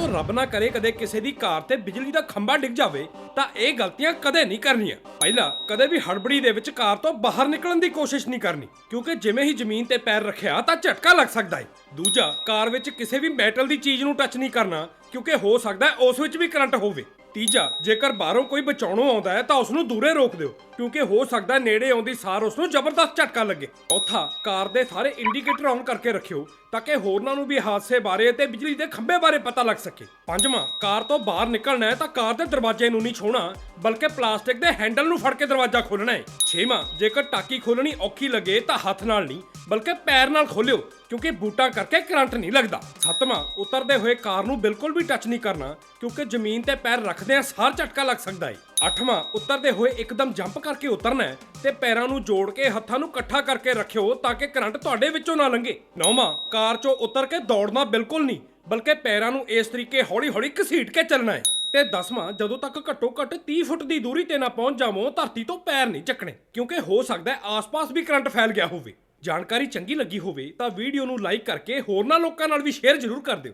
ਦੋਸਤੋ ਰੱਬ ਨਾ ਕਰੇ ਕਦੇ ਕਿਸੇ ਦੀ ਕਾਰ ਤੇ ਬਿਜਲੀ ਦਾ ਖੰਭਾ ਡਿੱਗ ਜਾਵੇ, ਤਾਂ ਇਹ ਗਲਤੀਆਂ ਕਦੇ ਨਹੀਂ ਕਰਨੀਆਂ। ਪਹਿਲਾ ਕਦੇ ਵੀ ਹੜਬੜੀ ਦੇ ਵਿੱਚ ਕਾਰ ਤੋਂ ਬਾਹਰ ਨਿਕਲਣ ਦੀ ਕੋਸ਼ਿਸ਼ ਨਹੀਂ ਕਰਨੀ, ਕਿਉਂਕਿ ਜਿਵੇਂ ਹੀ ਜ਼ਮੀਨ ਤੇ ਪੈਰ ਰੱਖਿਆ, ਤਾਂ ਝਟਕਾ ਲੱਗ ਸਕਦਾ ਹੈ ਦੂਜਾ, ਕਾਰ ਵਿੱਚ ਕਿਸੇ ਵੀ ਮੈਟਲ ਦੀ ਚੀਜ਼ ਨੂੰ ਟੱਚ ਨਹੀਂ ਕਰਨਾ, ਕਿਉਂਕਿ ਹੋ ਸਕਦਾ ਉਸ ਵਿੱਚ ਵੀ ਕਰੰਟ ਹੋਵੇ। ਤੀਜਾ, ਜੇਕਰ ਬਾਹਰੋਂ ਕੋਈ ਬਚਾਉਣੋਂ ਆਉਂਦਾ ਹੈ ਤਾਂ ਉਸ ਨੂੰ ਦੂਰੇ ਰੋਕ ਦਿਓ, ਕਿਉਂਕਿ ਹੋ ਸਕਦਾ ਨੇੜੇ ਆਉਂਦੀ ਸਾਰ ਉਸ ਨੂੰ ਜ਼ਬਰਦਸਤ ਝਟਕਾ ਲੱਗੇ। ਚੌਥਾ, ਕਾਰ ਦੇ ਸਾਰੇ ਇੰਡੀਕੇਟਰ ਆਨ ਕਰਕੇ ਰੱਖਿਓ, ਤਾਂ ਕਿ ਹੋਰਨਾਂ ਨੂੰ ਵੀ ਹਾਦਸੇ ਬਾਰੇ ਅਤੇ ਬਿਜਲੀ ਦੇ ਖੰਭੇ ਬਾਰੇ ਪਤਾ ਲੱਗ ਸਕੇ। ਪੰਜਵਾਂ, ਕਾਰ ਤੋਂ ਬਾਹਰ ਨਿਕਲਣਾ ਹੈ ਤਾਂ ਕਾਰ ਦੇ ਦਰਵਾਜ਼ੇ ਨੂੰ ਨਹੀਂ ਛੋਣਾ ਬਲਕਿ ਪਲਾਸਟਿਕ ਦੇ ਹੈਂਡਲ ਨੂੰ ਫੜ ਕੇ ਦਰਵਾਜ਼ਾ ਖੋਲਣਾ ਹੈ ਛੇਵਾਂ, ਜੇਕਰ ਟਾਕੀ ਖੋਲਣੀ ਔਖੀ ਲੱਗੇ ਤਾਂ ਹੱਥ ਨਾਲ ਨਹੀਂ, ਬਲਕਿ ਪੈਰ ਨਾਲ ਖੋਲਿਓ ਕਿਉਂਕਿ ਬੂਟਾਂ ਕਰਕੇ ਕਰੰਟ ਨਹੀਂ ਲੱਗਦਾ। ਸੱਤਵਾਂ, ਉਤਰਦੇ ਹੋਏ ਕਾਰ ਨੂੰ ਬਿਲਕੁਲ ਵੀ ਟੱਚ ਨਹੀਂ ਕਰਨਾ, ਕਿਉਂਕਿ ਜ਼ਮੀਨ ਤੇ ਪੈਰ ਰੱਖਦਿਆਂ ਸਾਰ ਝਟਕਾ ਲੱਗ ਸਕਦਾ ਹੈ ਅੱਠਵਾਂ, ਉਤਰਦੇ ਹੋਏ ਇੱਕਦਮ ਜੰਪ ਕਰਕੇ ਉਤਰਨਾ ਹੈ ਤੇ ਪੈਰਾਂ ਨੂੰ ਜੋੜ ਕੇ ਹੱਥਾਂ ਨੂੰ ਇਕੱਠਾ ਕਰਕੇ ਰੱਖਿਓ ਤਾਂ ਕਿ ਕਰੰਟ ਤੁਹਾਡੇ ਵਿੱਚੋਂ ਨਾ ਲੰਘੇ। ਨੌਵਾਂ, ਕਾਰ 'ਚੋਂ ਉਤਰ ਕੇ ਦੌੜਨਾ ਬਿਲਕੁਲ ਨਹੀਂ, ਬਲਕਿ ਪੈਰਾਂ ਨੂੰ ਇਸ ਤਰੀਕੇ ਹੌਲੀ-ਹੌਲੀ ਘਸੀਟ ਕੇ ਚੱਲਣਾ ਹੈ ਤੇ ਦਸਵਾਂ, ਜਦੋਂ ਤੱਕ ਘੱਟੋ ਘੱਟ 30 ਫੁੱਟ ਦੀ ਦੂਰੀ ਤੇ ਨਾ ਪਹੁੰਚ ਜਾਵੋ, ਧਰਤੀ ਤੋਂ ਪੈਰ ਨਹੀਂ ਚੱਕਣੇ। ਕਿਉਂਕਿ ਹੋ ਸਕਦਾ ਹੈ ਆਸ-ਪਾਸ ਵੀ ਕਰੰਟ ਫੈਲ ਗਿਆ ਹੋਵੇ। ਜਾਣਕਾਰੀ ਚੰਗੀ ਲੱਗੀ ਹੋਵੇ ਤਾਂ ਵੀਡੀਓ ਨੂੰ ਲਾਈਕ ਕਰਕੇ ਹੋਰਨਾਂ ਲੋਕਾਂ ਨਾਲ ਵੀ ਸ਼ੇਅਰ ਜ਼ਰੂਰ ਕਰ ਦਿਓ।